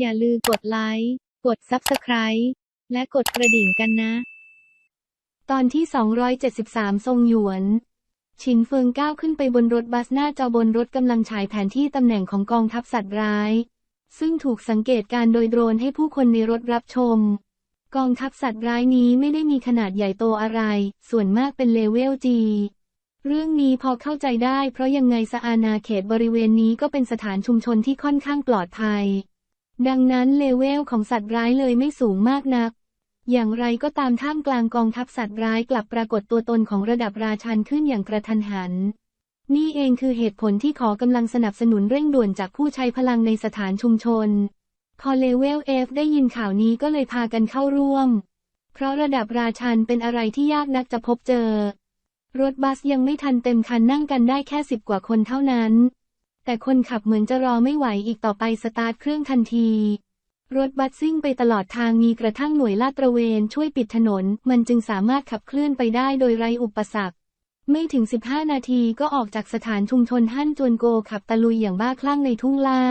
อย่าลืมกดไลค์ กด Subscribe และกดกระดิ่งกันนะ ตอนที่ 273 ทรงหยวน ชินเฟิงก้าวขึ้นไปบนรถบัสหน้าจอบนรถกำลังฉายแผนที่ตำแหน่งของกองทัพสัตว์ร้าย ซึ่งถูกสังเกตการโดยโดรนให้ผู้คนในรถรับชม กองทัพสัตว์ร้ายนี้ไม่ได้มีขนาดใหญ่โตอะไร ส่วนมากเป็นเลเวลจีเรื่องนี้พอเข้าใจได้เพราะยังไงสะอานาเขตบริเวณนี้ก็เป็นสถานชุมชนที่ค่อนข้างปลอดภัย ดังนั้นเลเวลของสัตว์ร้ายเลยไม่สูงมากนัก อย่างไรก็ตามท่ามกลางกองทัพสัตว์ร้ายกลับปรากฏตัวตนของระดับราชันขึ้นอย่างกระทันหัน นี่เองคือเหตุผลที่ขอกำลังสนับสนุนเร่งด่วนจากผู้ใช้พลังในสถานชุมชน พอเลเวลเอฟได้ยินข่าวนี้ก็เลยพากันเข้าร่วม เพราะระดับราชันเป็นอะไรที่ยากนักจะพบเจอ รถบัสยังไม่ทันเต็มคันนั่งกันได้แค่สิบกว่าคนเท่านั้น แต่คนขับเหมือนจะรอไม่ไหวอีกต่อไปสตาร์ทเครื่องทันที รถบัสซิ่งไปตลอดทางมีกระทั่งหน่วยลาดตระเวนช่วยปิดถนน มันจึงสามารถขับเคลื่อนไปได้โดยไร้อุปสรรค ไม่ถึง 15 นาทีก็ออกจากสถานชุมชนฮั่นจวนโกขับตะลุยอย่างบ้าคลั่งในทุ่งลา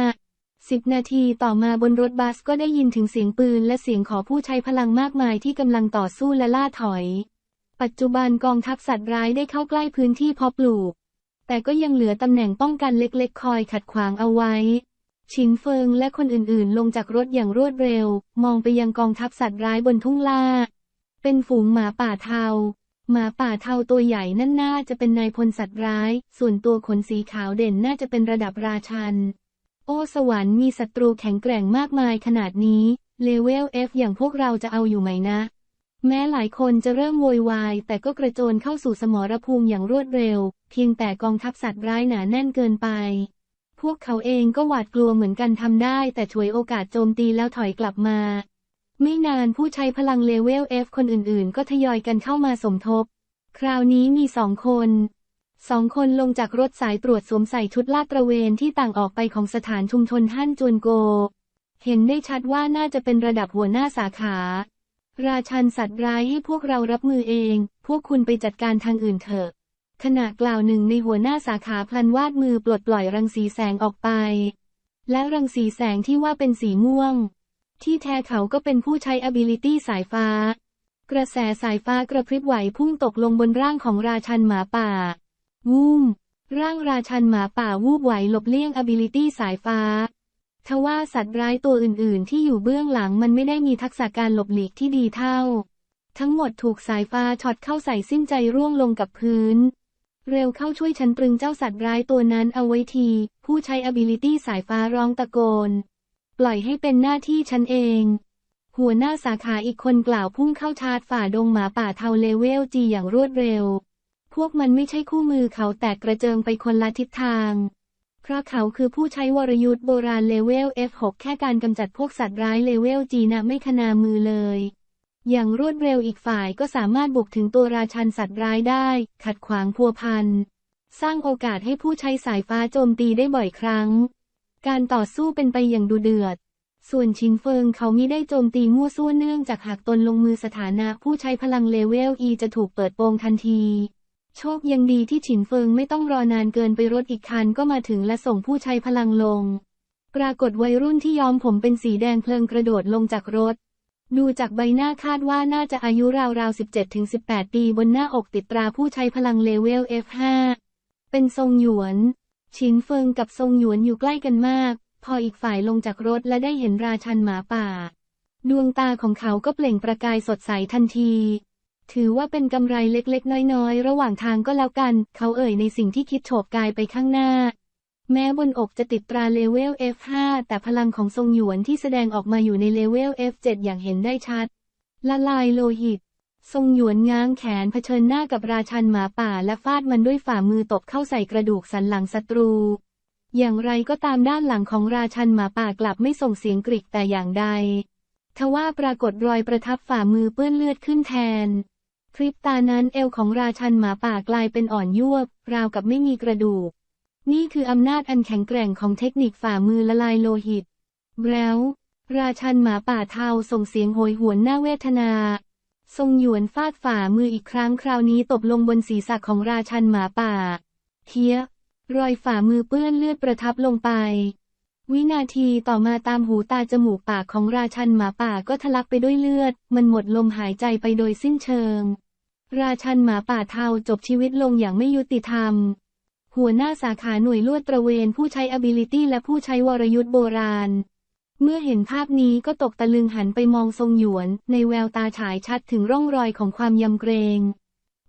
สิบนาทีต่อมาบนรถบัสก็ได้ยินถึงเสียงปืนและเสียงขอผู้ใช้พลังมากมายที่กำลังต่อสู้และล่าถอย ปัจจุบันกองทัพสัตว์ร้ายได้เข้าใกล้พื้นที่เพาะปลูก แต่ก็ยังเหลือตำแหน่งป้องกันเล็กๆ คอยขัดขวางเอาไว้ ชินเฟิงและคนอื่นๆ ลงจากรถอย่างรวดเร็ว มองไปยังกองทัพสัตว์ร้ายบนทุ่งลาเป็นฝูงหมาป่าเทา หมาป่าเทาตัวใหญ่นั่นน่าจะเป็นนายพลสัตว์ร้าย ส่วนตัวขนสีขาวเด่นน่าจะเป็นระดับราชัน โอ้สวรรค์มีศัตรูแข็งแกร่งมากมายขนาดนี้ เลเวล F อย่างพวกเราจะเอาอยู่ไหมนะ แม้หลายคนจะเริ่มโวยวาย แต่ก็กระโจนเข้าสู่สมรภูมิอย่างรวดเร็ว เพียงแต่กองทัพสัตว์ร้ายหนาแน่นเกินไป พวกเขาเองก็หวาดกลัวเหมือนกันทำได้ แต่ฉวยโอกาสโจมตีแล้วถอยกลับมา ไม่นานผู้ใช้พลังเลเวล F คนอื่นๆ ก็ทยอยกันเข้ามาสมทบ คราวนี้มีสองคนสองคนลงจากรถสายตรวจสวมใส่ชุดลาดตระเวนที่ต่างออกไปของสถานชุมชนฮั่นจวนโก เห็นได้ชัดว่าน่าจะเป็นระดับหัวหน้าสาขา ราชันสัตว์ร้ายให้พวกเรารับมือเอง พวกคุณไปจัดการทางอื่นเถอะ ขณะกล่าวหนึ่งในหัวหน้าสาขาพลันวาดมือปลดปล่อยรังสีแสงออกไป และรังสีแสงที่ว่าเป็นสีม่วง ที่แท้เขาก็เป็นผู้ใช้ ability สายฟ้า กระแสสายฟ้ากระพริบไหวพุ่งตกลงบนร่างของราชันหมาป่า วูมร่างราชันหมาป่าวูบไหวหลบเลี่ยง ability สายฟ้า ทว่าสัตว์ร้ายตัวอื่นๆ ที่อยู่เบื้องหลังมันไม่ได้มีทักษะการหลบหลีกที่ดีเท่า ทั้งหมดถูกสายฟ้าช็อตเข้าใส่สิ้นใจร่วงลงกับพื้น เร็วเข้าช่วยฉันตรึงเจ้าสัตว์ร้ายตัวนั้นเอาไว้ที ผู้ใช้ ability สายฟ้าร้องตะโกน ปล่อยให้เป็นหน้าที่ฉันเอง หัวหน้าสาขาอีกคนกล่าวพุ่งเข้าชาร์จฝ่าดงหมาป่าเทาเลเวลจีอย่างรวดเร็ว พวกมันไม่ใช่คู่มือเขาแตกกระเจิงไปคนละทิศทาง เพราะเขาคือผู้ใช้วรยุทธ์โบราณเลเวล F6 แค่การกำจัดพวกสัตว์ร้ายเลเวลจีนะไม่ขนามือเลย อย่างรวดเร็วอีกฝ่ายก็สามารถบุกถึงตัวราชันสัตว์ร้ายได้ ขัดขวางพัวพัน สร้างโอกาสให้ผู้ใช้สายฟ้าโจมตีได้บ่อยครั้ง การต่อสู้เป็นไปอย่างดูเดือด ส่วนชินเฟิงเขามิได้โจมตีมั่วซั่วเนื่องจากหากตนลงมือสถานะผู้ใช้พลังเลเวล E จะถูกเปิดโปงทันที โชคยังดีที่ฉินเฟิงไม่ต้องรอนานเกินไปรถอีกคันก็มาถึงและส่งผู้ใช้พลังลง ปรากฏวัยรุ่นที่ย้อมผมเป็นสีแดงเพลิงกระโดดลงจากรถ ดูจากใบหน้าคาดว่าน่าจะอายุราวๆ17-18 ปีบนหน้าอกติดตราผู้ใช้พลังเลเวล F5 เป็นทรงหยวน ฉินเฟิงกับทรงหยวนอยู่ใกล้กันมาก พออีกฝ่ายลงจากรถและได้เห็นราชันหมาป่า ดวงตาของเขาก็เปล่งประกายสดใสทันที ถือว่าเป็นกำไรเล็กๆ น้อยๆ ระหว่างทางก็แล้วกัน เขาเอ่ยในสิ่งที่คิดโฉบกายไปข้างหน้า แม้บนอกจะติดตราเลเวล F5 แต่พลังของทรงหยวนที่แสดงออกมาอยู่ในเลเวล F7 อย่างเห็นได้ชัด ละลายโลหิต ทรงหยวนง้างแขนเผชิญหน้ากับราชันหมาป่าและฟาดมันด้วยฝ่ามือตบเข้าใส่กระดูกสันหลังศัตรู อย่างไรก็ตามด้านหลังของราชันหมาป่ากลับไม่ส่งเสียงกริกแต่อย่างใดทว่าปรากฏรอยประทับฝ่ามือเปื้อนเลือดขึ้นแทน พริบตานั้นเอวของราชันหมาป่ากลายเป็นอ่อนยวบ ราวกับไม่มีกระดูก นี่คืออำนาจอันแข็งแกร่งของเทคนิคฝ่ามือละลายโลหิต แล้ว ราชันหมาป่าเทาส่งเสียงโหยหวนน่าเวทนา ทรงหยวนฟาดฝ่ามืออีกครั้งคราวนี้ตบลงบนศีรษะของราชันหมาป่าเฮียรอยฝ่ามือเปื้อนเลือดประทับลงไป วินาทีต่อมาตามหูตาจมูกปากของราชันหมาป่าก็ทะลักไปด้วยเลือด มันหมดลมหายใจไปโดยสิ้นเชิง ราชันหมาป่าเทาจบชีวิตลงอย่างไม่ยุติธรรม หัวหน้าสาขาหน่วยลวดตระเวนผู้ใช้ ability และผู้ใช้วรยุทธ์โบราณ เมื่อเห็นภาพนี้ก็ตกตะลึงหันไปมองทรงหยวน ในแววตาฉายชัดถึงร่องรอยของความยำเกรง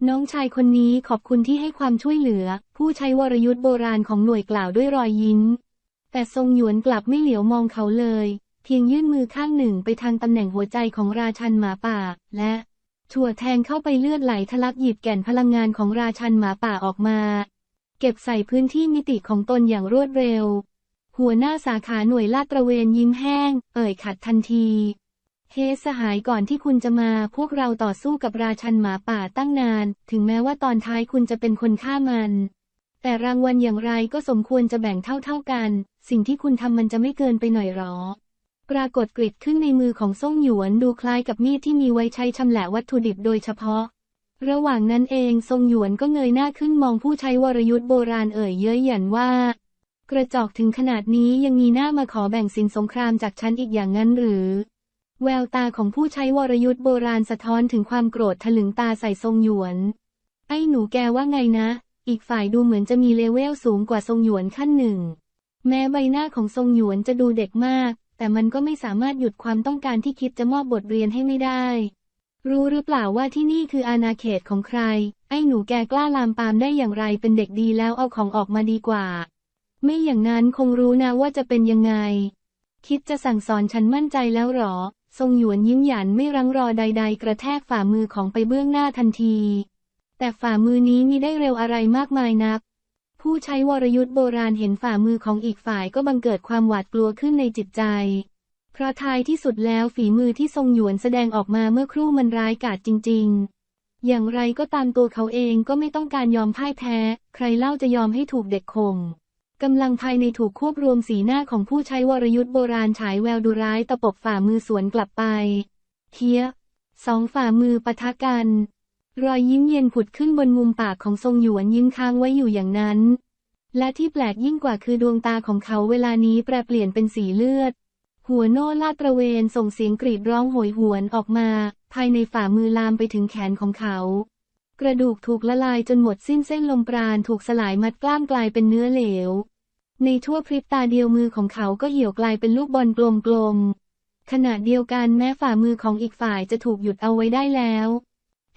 น้องชายคนนี้ขอบคุณที่ให้ความช่วยเหลือ ผู้ใช้วรยุทธ์โบราณของหน่วยกล่าวด้วยรอยยิ้ม แต่ทรงหยวนกลับไม่เหลียวมองเขาเลย เพียงยื่นมือข้างหนึ่งไปทางตำแหน่งหัวใจของราชันหมาป่า และ ถั่วแทงเข้าไปเลือดไหลทะลักหยิบแก่นพลังงานของราชันหมาป่าออกมา เก็บใส่พื้นที่มิติของตนอย่างรวดเร็ว หัวหน้าสาขาหน่วยลาดตระเวนยิ้มแห้ง เอ่ยขัดทันทีเฮสหายก่อนที่คุณจะมาพวกเราต่อสู้กับราชันหมาป่าตั้งนาน ถึงแม้ว่าตอนท้ายคุณจะเป็นคนฆ่ามัน แต่รางวัลอย่างไรก็สมควรจะแบ่งเท่าๆกัน สิ่งที่คุณทำมันจะไม่เกินไปหน่อยหรอ ปรากฏกริดขึ้นในมือของซ่งหยวนดูคล้ายกับมีดที่มีไว้ใช้ชำแหละวัตถุดิบโดยเฉพาะ ระหว่างนั้นเองทรงหยวนก็เงยหน้าขึ้นมองผู้ใช้วรยุทธ์โบราณเอ่ยเย้ยหยันว่า กระจอกถึงขนาดนี้ยังมีหน้ามาขอแบ่งสินสงครามจากฉันอีกอย่างนั้นหรือ แววตาของผู้ใช้วรยุทธ์โบราณสะท้อนถึงความโกรธถลึงตาใส่ทรงหยวน ไอ้หนูแกว่าไงนะ อีกฝ่ายดูเหมือนจะมีเลเวลสูงกว่าทรงหยวนขั้นหนึ่ง แม้ใบหน้าของทรงหยวนจะดูเด็กมาก แต่มันก็ไม่สามารถหยุดความต้องการที่คิดจะมอบบทเรียนให้ไม่ได้ รู้หรือเปล่าว่าที่นี่คืออาณาเขตของใคร ไอ้หนูแกกล้าลามปามได้อย่างไรเป็นเด็กดีแล้วเอาของออกมาดีกว่า ไม่อย่างนั้นคงรู้นะว่าจะเป็นยังไง คิดจะสั่งสอนฉันมั่นใจแล้วหรอ ทรงหยวนยิ้มหยันไม่รังรอใด ๆ กระแทกฝ่ามือของไปเบื้องหน้าทันที แต่ฝ่ามือนี้มีได้เร็วอะไรมากมายนัก ผู้ใช้วรยุทธ์โบราณเห็นฝ่ามือของอีกฝ่ายก็บังเกิดความหวาดกลัวขึ้นในจิตใจ เพราะท้ายที่สุดแล้วฝีมือที่ทรงหยวนแสดงออกมาเมื่อครู่มันร้ายกาจจริง ๆ อย่างไรก็ตามตัวเขาเองก็ไม่ต้องการยอมพ่ายแพ้ ใครเล่าจะยอมให้ถูกเด็กข่มกำลังภายในถูกควบรวมสีหน้าของผู้ใช้วรยุทธ์โบราณฉายแววดุร้ายตะปบฝ่ามือสวนกลับไป เทียสองฝ่ามือปะทะกัน รอยยิ้มเย็นผุดขึ้นบนมุมปากของทรงหยวนยิ้มค้างไว้อยู่อย่างนั้น และที่แปลกยิ่งกว่าคือดวงตาของเขาเวลานี้แปรเปลี่ยนเป็นสีเลือด หัวโน่ลาดตระเวนส่งเสียงกรีดร้องโหยหวนออกมา ภายในฝ่ามือลามไปถึงแขนของเขา กระดูกถูกละลายจนหมดสิ้นเส้นลมปราณถูกสลายมัดกล้ามกลายเป็นเนื้อเหลว ในชั่วพริบตาเดียวมือของเขาก็เหี่ยวกลายเป็นลูกบอลกลมๆขณะเดียวกันแม้ฝ่ามือของอีกฝ่ายจะถูกหยุดเอาไว้ได้แล้ว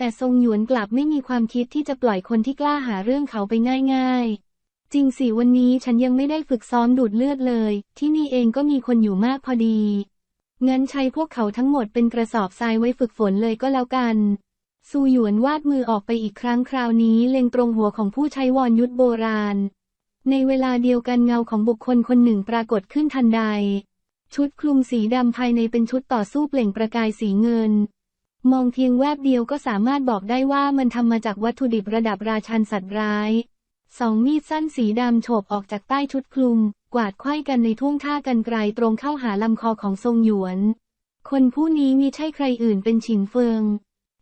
แต่ทรงหยวนกลับไม่มีความคิดที่จะปล่อยคนที่กล้าหาเรื่องเขาไปง่ายๆ จริงสิวันนี้ฉันยังไม่ได้ฝึกซ้อมดูดเลือดเลย ที่นี่เองก็มีคนอยู่มากพอดี งั้นใช้พวกเขาทั้งหมดเป็นกระสอบทรายไว้ฝึกฝนเลยก็แล้วกันซูหยวนวาดมือออกไปอีกครั้งคราวนี้เล็งตรงหัวของผู้ใช้วอนยุทธโบราณ ในเวลาเดียวกันเงาของบุคคลคนหนึ่งปรากฏขึ้นทันใด ชุดคลุมสีดำภายในเป็นชุดต่อสู้เปล่งประกายสีเงิน มองเพียงแวบเดียวก็สามารถบอกได้ว่ามันทำมาจากวัตถุดิบระดับราชันสัตว์ร้าย สองมีดสั้นสีดำโฉบออกจากใต้ชุดคลุม กวาดไขว้กันในท่วงท่ากันไกลตรงเข้าหาลำคอของทรงหยวน คนผู้นี้มีใช่ใครอื่นเป็นฉินเฟิง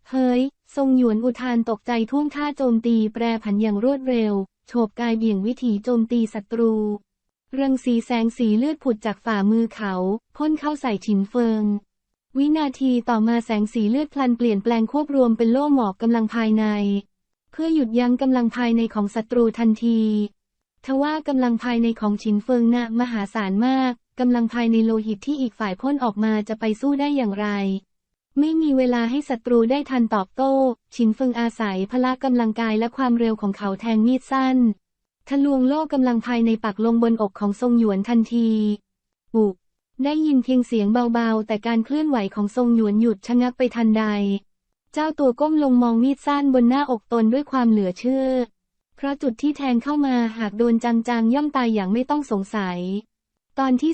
เฮ้ย ทรงหยวนอุทานตกใจท่วงท่าโจมตีแปรผันอย่างรวดเร็ว โฉบกายเบี่ยงวิถีโจมตีศัตรู เรังสีแสงสีเลือดผุดจากฝ่ามือเขา พ่นเข้าใส่ฉินเฟิง วินาทีต่อมาแสงสีเลือดพลันเปลี่ยนแปลงควบรวมเป็นโล่หมอกกำลังภายใน เพื่อหยุดยั้งกำลังภายในของศัตรูทันทีทว่ากำลังภายในของฉินเฟิงน่ะมหาศาลมากกำลังภายในโลหิตที่อีกฝ่ายพ่นออกมาจะไปสู้ได้อย่างไร ไม่มีเวลาให้ศัตรูได้ทันตอบโต้ฉินเฟิงอาศัยพละกำลังกายและความเร็วของเขาแทงมีดสั้นทะลวงโล่กำลังภายในปักลงบนอกของทรงหยวนทันที อุ ได้ยินเพียงเสียงเบาๆ แต่การเคลื่อนไหวของทรงหยวนหยุดชะงักไปทันใด เจ้าตัวก้มลงมองมีดสั้นบนหน้าอกตนด้วยความเหลือเชื่อ เพราะจุดที่แทงเข้ามาหากโดนจังๆย่อมตายอย่างไม่ต้องสงสัย ตอนที่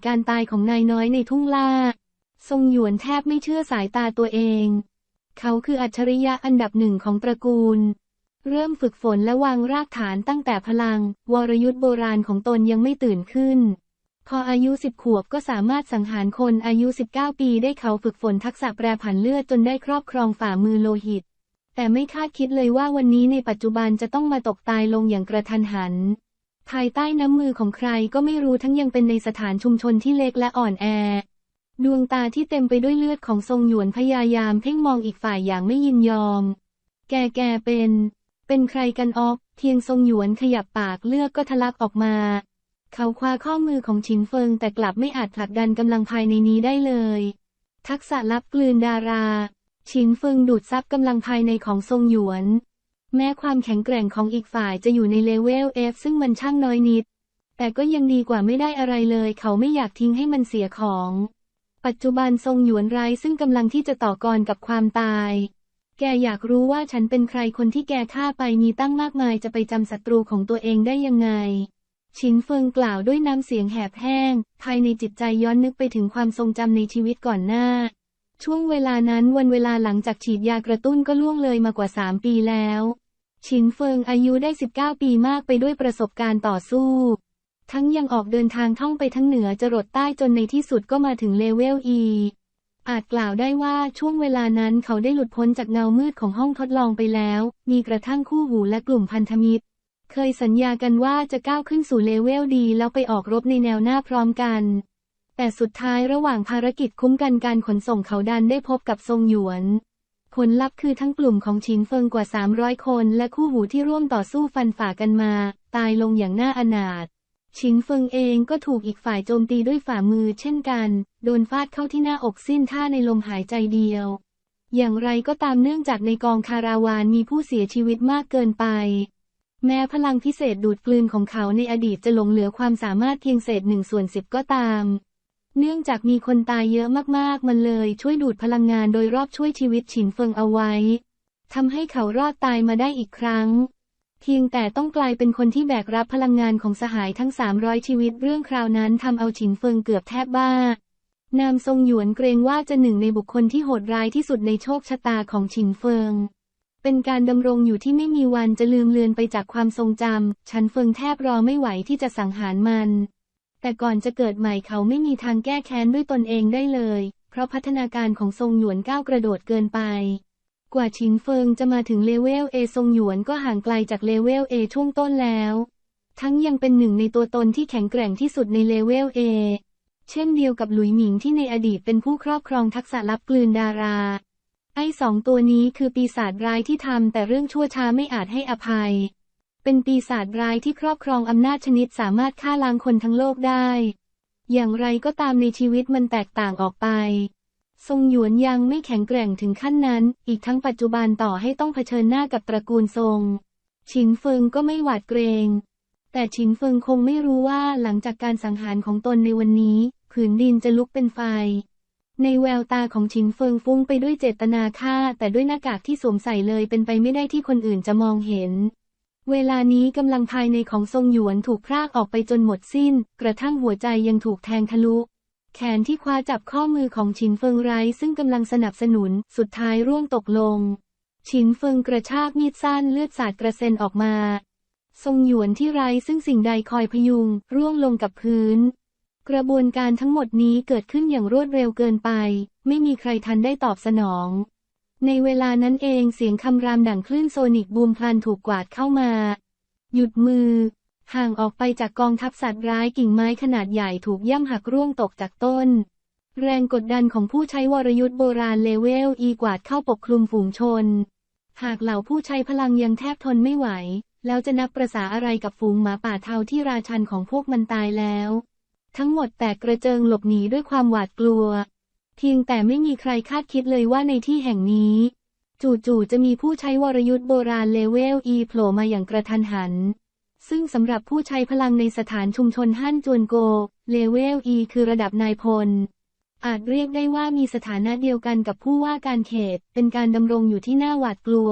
274 การตายของนายน้อยในทุ่งล่า ทรงหยวนแทบไม่เชื่อสายตาตัวเอง เขาคืออัจฉริยะอันดับหนึ่งของตระกูลเริ่มฝึกฝนและวางรากฐานตั้งแต่พลัง วรยุทธ์โบราณของตนยังไม่ตื่นขึ้น พออายุสิบขวบก็สามารถสังหารคนอายุ 19 ปีได้เขาฝึกฝนทักษะแปรผันเลือดจนได้ครอบครองฝ่ามือโลหิต แต่ไม่คาดคิดเลยว่าวันนี้ในปัจจุบันจะต้องมาตกตายลงอย่างกระทันหัน ภายใต้น้ำมือของใครก็ไม่รู้ทั้งยังเป็นในสถานชุมชนที่เล็กและอ่อนแอ ดวงตาที่เต็มไปด้วยเลือดของทรงหยวนพยายามเพ่งมองอีกฝ่ายอย่างไม่ยินยอม แกแกเป็น เป็นใครกันออกเพียงทรงหยวนขยับปากเลือดก็ทะลักออกมา เขาคว้าข้อมือของฉินเฟิงแต่กลับไม่อาจผลักดันกำลังภายในนี้ได้เลย ทักษะลับกลืนดาราฉินเฟิงดูดซับกำลังภายในของทรงหยวน แม้ความแข็งแกร่งของอีกฝ่ายจะอยู่ในเลเวล F ซึ่งมันช่างน้อยนิด แต่ก็ยังดีกว่าไม่ได้อะไรเลย เขาไม่อยากทิ้งให้มันเสียของ ปัจจุบันทรงหยวนไร้ซึ่งกำลังที่จะต่อกรกับความตาย แกอยากรู้ว่าฉันเป็นใครคนที่แกฆ่าไปมีตั้งมากมายจะไปจำศัตรูของตัวเองได้ยังไง ชินเฟิงกล่าวด้วยน้ำเสียงแหบแห้ง ภายในจิตใจย้อนนึกไปถึงความทรงจำในชีวิตก่อนหน้า ช่วงเวลานั้นวันเวลาหลังจากฉีดยากระตุ้นก็ล่วงเลยมากว่า 3 ปีแล้ว ชินเฟิงอายุได้ 19 ปีมากไปด้วยประสบการณ์ต่อสู้ ทั้งยังออกเดินทางท่องไปทั้งเหนือจรดใต้จนในที่สุดก็มาถึงเลเวล E อาจกล่าวได้ว่าช่วงเวลานั้นเขาได้หลุดพ้นจากเงามืดของห้องทดลองไปแล้ว มีกระทั่งคู่หูและกลุ่มพันธมิตร เคยสัญญากันว่าจะก้าวขึ้นสู่เลเวลดีแล้วไปออกรบในแนวหน้าพร้อมกัน แต่สุดท้ายระหว่างภารกิจคุ้มกันการขนส่งเขาดันได้พบกับทรงหยวน ผลลัพธ์คือทั้งกลุ่มของชินเฟิงกว่า 300 คนและคู่หูที่ร่วมต่อสู้ฟันฝ่ากันมา ตายลงอย่างน่าอนาถชินเฟิงเองก็ถูกอีกฝ่ายโจมตีด้วยฝ่ามือเช่นกัน โดนฟาดเข้าที่หน้าอกสิ้นท่าในลมหายใจเดียว อย่างไรก็ตามเนื่องจากในกองคาราวานมีผู้เสียชีวิตมากเกินไป แม้พลังพิเศษดูดกลืนของเขาในอดีตจะหลงเหลือความสามารถเพียงเศษหนึ่งส่วนสิบก็ตาม เนื่องจากมีคนตายเยอะมากๆ มันเลยช่วยดูดพลังงานโดยรอบช่วยชีวิตฉินเฟิงเอาไว้ทำให้เขารอดตายมาได้อีกครั้ง เพียงแต่ต้องกลายเป็นคนที่แบกรับพลังงานของสหายทั้ง 300 ชีวิตเรื่องคราวนั้นทำเอาฉินเฟิงเกือบแทบบ้า นามทรงหยวนเกรงว่าจะหนึ่งในบุคคลที่โหดร้ายที่สุดในโชคชะตาของฉินเฟิง เป็นการดำรงอยู่ที่ไม่มีวันจะลืมเลือนไปจากความทรงจำ ฉันเฟิงแทบรอไม่ไหวที่จะสังหารมัน แต่ก่อนจะเกิดใหม่เขาไม่มีทางแก้แค้นด้วยตนเองได้เลย เพราะพัฒนาการของทรงหยวนก้าวกระโดดเกินไป กว่าชินเฟิงจะมาถึงเลเวล A ทรงหยวนก็ห่างไกลจากเลเวล A ช่วงต้นแล้ว ทั้งยังเป็นหนึ่งในตัวตนที่แข็งแกร่งที่สุดในเลเวล A เช่นเดียวกับหลุยหมิงที่ในอดีตเป็นผู้ครอบครองทักษะลับกลืนดารา ไอ้สองตัวนี้คือปีศาจร้ายที่ทำแต่เรื่องชั่วช้าไม่อาจให้อภัย เป็นปีศาจร้ายที่ครอบครองอำนาจชนิดสามารถฆ่าล้างคนทั้งโลกได้ อย่างไรก็ตามในชีวิตมันแตกต่างออกไป ทรงหยวนยังไม่แข็งแกร่งถึงขั้นนั้น อีกทั้งปัจจุบันต่อให้ต้องเผชิญหน้ากับตระกูลทรง ชินเฟิงก็ไม่หวาดเกรง แต่ชินเฟิงคงไม่รู้ว่าหลังจากการสังหารของตนในวันนี้ ผืนดินจะลุกเป็นไฟ ในแววตาของชินเฟิงฟุ้งไปด้วยเจตนาฆ่า แต่ด้วยหน้ากากที่สวมใส่เลยเป็นไปไม่ได้ที่คนอื่นจะมองเห็น เวลานี้กำลังภายในของทรงหยวนถูกพรากออกไปจนหมดสิ้น กระทั่งหัวใจยังถูกแทงทะลุ แขนที่คว้าจับข้อมือของชินเฟิงไร้ซึ่งกำลังสนับสนุน สุดท้ายร่วงตกลง ชินเฟิงกระชากมีดสั้นเลือดสาดกระเซ็นออกมา ทรงหยวนที่ไร้ซึ่งสิ่งใดคอยพยุง ร่วงลงกับพื้น กระบวนการทั้งหมดนี้เกิดขึ้นอย่างรวดเร็วเกินไป ไม่มีใครทันได้ตอบสนอง ในเวลานั้นเองเสียงคำรามดังคลื่นโซนิกบูมพลันถูกกวาดเข้ามา หยุดมือ ห่างออกไปจากกองทัพสัตว์ร้ายกิ่งไม้ขนาดใหญ่ถูกย่ำหักร่วงตกจากต้น แรงกดดันของผู้ใช้วรยุทธ์โบราณเลเวลอีกวาดเข้าปกคลุมฝูงชน หากเหล่าผู้ใช้พลังยังแทบทนไม่ไหว แล้วจะนับประษาอะไรกับฝูงหมาป่าเทาที่ราชันของพวกมันตายแล้ว ทั้งหมดแตกกระเจิงหลบหนีด้วยความหวาดกลัว เพียงแต่ไม่มีใครคาดคิดเลยว่าในที่แห่งนี้ จู่ๆจะมีผู้ใช้วรยุทธ์โบราณเลเวลอีโผล่มาอย่างกระทันหัน ซึ่งสำหรับผู้ใช้พลังในสถานชุมชนฮั่นจวนโก เลเวลอีคือระดับนายพล อาจเรียกได้ว่ามีสถานะเดียวกันกับผู้ว่าการเขต เป็นการดำรงอยู่ที่น่าหวาดกลัว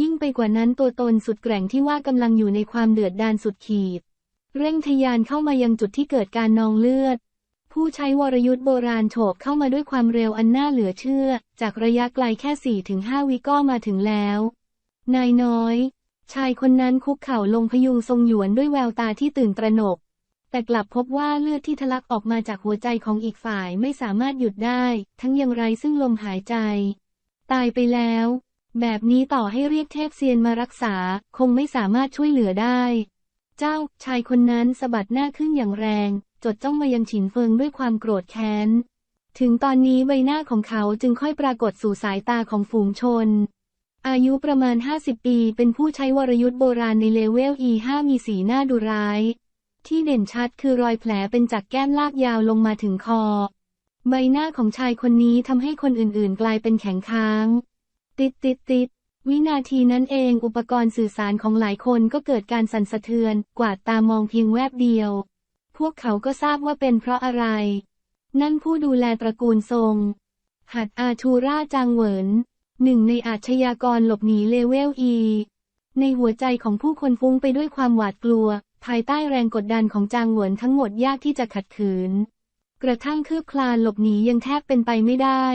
ยิ่งไปกว่านั้นตัวตนสุดแกร่งที่ว่ากำลังอยู่ในความเดือดดาลสุดขีด เร่งทะยานเข้ามายังจุดที่เกิดการนองเลือด ผู้ใช้วรยุทธ์โบราณโฉบเข้ามาด้วยความเร็วอันน่าเหลือเชื่อ จากระยะไกลแค่ 4-5 วิก็มาถึงแล้ว นายน้อย ชายคนนั้นคุกเข่าลงพยุงทรงหยวนด้วยแววตาที่ตื่นตระหนก แต่กลับพบว่าเลือดที่ทะลักออกมาจากหัวใจของอีกฝ่ายไม่สามารถหยุดได้ ทั้งยังไรซึ่งลมหายใจ ตายไปแล้ว แบบนี้ต่อให้เรียกเทพเซียนมารักษา คงไม่สามารถช่วยเหลือได้ เจ้าชายคนนั้นสะบัดหน้าขึ้นอย่างแรง จดจ้องมายังฉินเฟิงด้วยความโกรธแค้น ถึงตอนนี้ใบหน้าของเขาจึงค่อยปรากฏสู่สายตาของฝูงชน อายุประมาณ 50 ปี เป็นผู้ใช้วรยุทธ์โบราณในเลเวล E5 มีสีหน้าดุร้าย ที่เด่นชัดคือรอยแผลเป็นจากแก้มลากยาวลงมาถึงคอ ใบหน้าของชายคนนี้ทำให้คนอื่นๆ กลายเป็นแข็งค้าง ติดติดติด วินาทีนั้นเองอุปกรณ์สื่อสารของหลายคนก็เกิดการสั่นสะเทือน กวาดตามองเพียงแวบเดียว พวกเขาก็ทราบว่าเป็นเพราะอะไร นั่นผู้ดูแลตระกูลทรง หัดอาชูราจางเหวินหนึ่งในอาชญากรหลบหนีเลเวล E ในหัวใจของผู้คนฟุ้งไปด้วยความหวาดกลัว ภายใต้แรงกดดันของจางเหวินทั้งหมดยากที่จะขัดขืน กระทั่งคืบคลานหลบหนียังแทบเป็นไปไม่ได้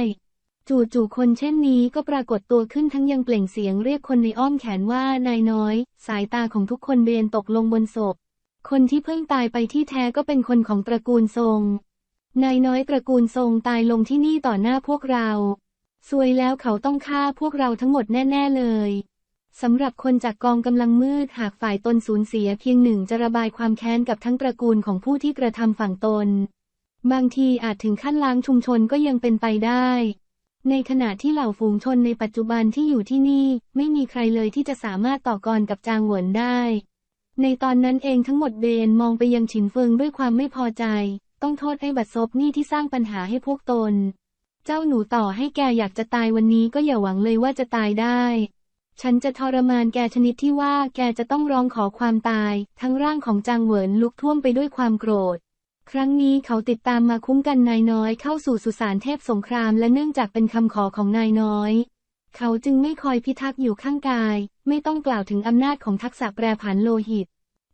จู่ๆคนเช่นนี้ก็ปรากฏตัวขึ้นทั้งยังเปล่งเสียงเรียกคนในอ้อมแขนว่านายน้อย สายตาของทุกคนเบนตกลงบนศพ คนที่เพิ่งตายไปที่แท้ก็เป็นคนของตระกูลทรง นายน้อยตระกูลทรงตายลงที่นี่ต่อหน้าพวกเราซวยแล้วเขาต้องฆ่าพวกเราทั้งหมดแน่ ๆ เลยสำหรับคนจากกองกำลังมืดหากฝ่ายตนสูญเสียเพียงหนึ่งจะระบายความแค้นกับทั้งตระกูลของผู้ที่กระทำฝั่งตน บางทีอาจถึงขั้นล้างชุมชนก็ยังเป็นไปได้ ในขณะที่เหล่าฝูงชนในปัจจุบันที่อยู่ที่นี่ ไม่มีใครเลยที่จะสามารถต่อกรกับจางเหวินได้ ในตอนนั้นเองทั้งหมดเบนมองไปยังฉินเฟิงด้วยความไม่พอใจ ต้องโทษไอ้บัดซบนี่ที่สร้างปัญหาให้พวกตน เจ้าหนูต่อให้แกอยากจะตายวันนี้ก็อย่าหวังเลยว่าจะตายได้ ฉันจะทรมานแกชนิดที่ว่าแกจะต้องร้องขอความตาย ทั้งร่างของจางเหวินลุกท่วมไปด้วยความโกรธ ครั้งนี้เขาติดตามมาคุ้มกันนายน้อยเข้าสู่สุสานเทพสงครามและเนื่องจากเป็นคำขอของนายน้อย เขาจึงไม่คอยพิทักษ์อยู่ข้างกาย ไม่ต้องกล่าวถึงอำนาจของทักษะแปรผันโลหิต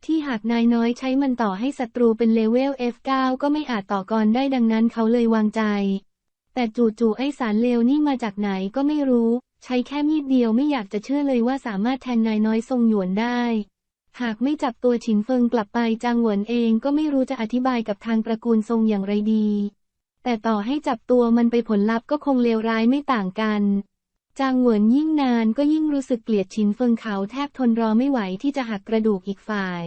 ที่หากนายน้อยใช้มันต่อให้ศัตรูเป็นเลเวล F9 ก็ไม่อาจต่อกรได้ดังนั้นเขาเลยวางใจ แต่จู่ๆไอสารเลวนี่มาจากไหนก็ไม่รู้ ใช้แค่มีดเดียวไม่อยากจะเชื่อเลยว่าสามารถแทนนายน้อยทรงหยวนได้ หากไม่จับตัวฉินเฟิงกลับไปจางหวนเองก็ไม่รู้จะอธิบายกับทางตระกูลทรงอย่างไรดี แต่ต่อให้จับตัวมันไปผลลัพธ์ก็คงเลวร้ายไม่ต่างกัน จางหวนยิ่งนานก็ยิ่งรู้สึกเกลียดฉินเฟิงเขาแทบทนรอไม่ไหวที่จะหักกระดูกอีกฝ่าย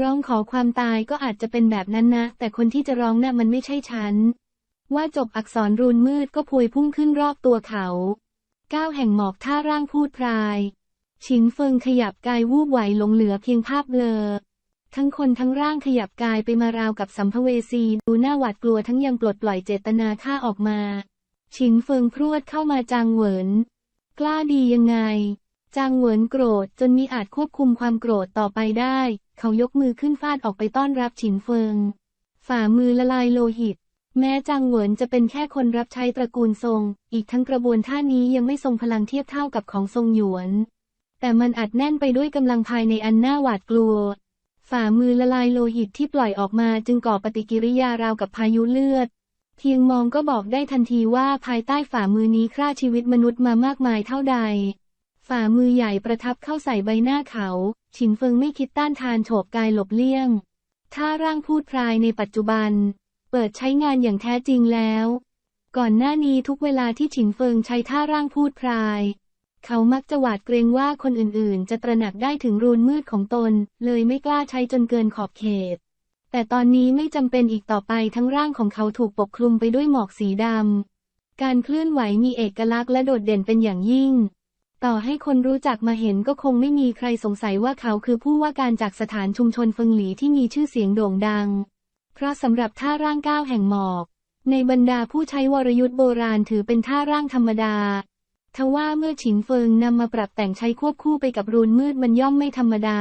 ร้องขอความตายก็อาจจะเป็นแบบนั้นนะ แต่คนที่จะร้องน่ะมันไม่ใช่ฉัน ว่าจบอักษรรูนมืดก็พวยพุ่งขึ้นรอบตัวเขา ก้าวแห่งหมอกท่าร่างพูดพราย ชินเฟิงขยับกายวูบไหวหลงเหลือเพียงภาพเบลอ ทั้งคนทั้งร่างขยับกายไปมาราวกับสัมภเวสีดูหน้าหวาดกลัวทั้งยังปลดปล่อยเจตนาฆ่าออกมา ชินเฟิงพรวดเข้ามาจางเหวิน กล้าดียังไง จางเหวินโกรธจนมีอาจควบคุมความโกรธต่อไปได้ เขายกมือขึ้นฟาดออกไปต้อนรับฉินเฟิง ฝ่ามือละลายโลหิตแม้จางเหวินจะเป็นแค่คนรับใช้ตระกูลทรง อีกทั้งกระบวนท่านี้ยังไม่ทรงพลังเทียบเท่ากับของทรงหยวน แต่มันอัดแน่นไปด้วยกำลังภายในอันน่าหวาดกลัว ฝ่ามือละลายโลหิตที่ปล่อยออกมาจึงก่อปฏิกิริยาราวกับพายุเลือด เพียงมองก็บอกได้ทันทีว่าภายใต้ฝ่ามือนี้ฆ่าชีวิตมนุษย์มามากมายเท่าใด ฝ่ามือใหญ่ประทับเข้าใส่ใบหน้าเขา ฉินเฟิงไม่คิดต้านทานโฉบกายหลบเลี่ยงท่าร่างพูดพรายในปัจจุบัน เปิดใช้งานอย่างแท้จริงแล้ว ก่อนหน้านี้ทุกเวลาที่ฉินเฟิงใช้ท่าร่างพูดพราย เขามักจะหวาดเกรงว่าคนอื่นๆ จะตระหนักได้ถึงรูนมืดของตน เลยไม่กล้าใช้จนเกินขอบเขต แต่ตอนนี้ไม่จำเป็นอีกต่อไปทั้งร่างของเขาถูกปกคลุมไปด้วยหมอกสีดำ การเคลื่อนไหวมีเอกลักษณ์และโดดเด่นเป็นอย่างยิ่ง ต่อให้คนรู้จักมาเห็นก็คงไม่มีใครสงสัยว่าเขาคือผู้ว่าการจากสถานชุมชนเฟิงหลีที่มีชื่อเสียงโด่งดัง เพราะสำหรับท่าร่างก้าวแห่งหมอก ในบรรดาผู้ใช้วรยุทธ์โบราณถือเป็นท่าร่างธรรมดา ทว่าเมื่อฉินเฟิงนำมาปรับแต่งใช้ควบคู่ไปกับรูนมืดมันย่อมไม่ธรรมดา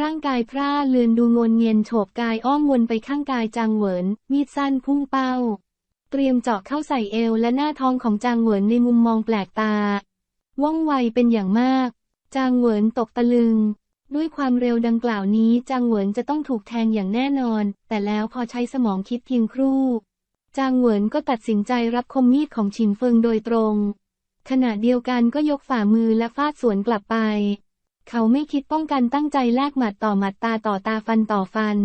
ร่างกายพร่าเลือนดูงนเงียนโฉบกายอ้อมวนไปข้างกายจางเหวิน มีดสั้นพุ่งเป้า เตรียมเจาะเข้าใส่เอวและหน้าท้องของจางเหวินในมุมมองแปลกตา ว่องไวเป็นอย่างมาก จางเหวินตกตะลึง ด้วยความเร็วดังกล่าวนี้จางเหวินจะต้องถูกแทงอย่างแน่นอน แต่แล้วพอใช้สมองคิดเพียงครู่ จางเหวินก็ตัดสินใจรับคมมีดของฉินเฟิงโดยตรง ขณะเดียวกันก็ยกฝ่ามือและฟาดสวนกลับไป เขาไม่คิดป้องกันตั้งใจแลกหมัดต่อหมัดตาต่อตาฟันต่อฟัน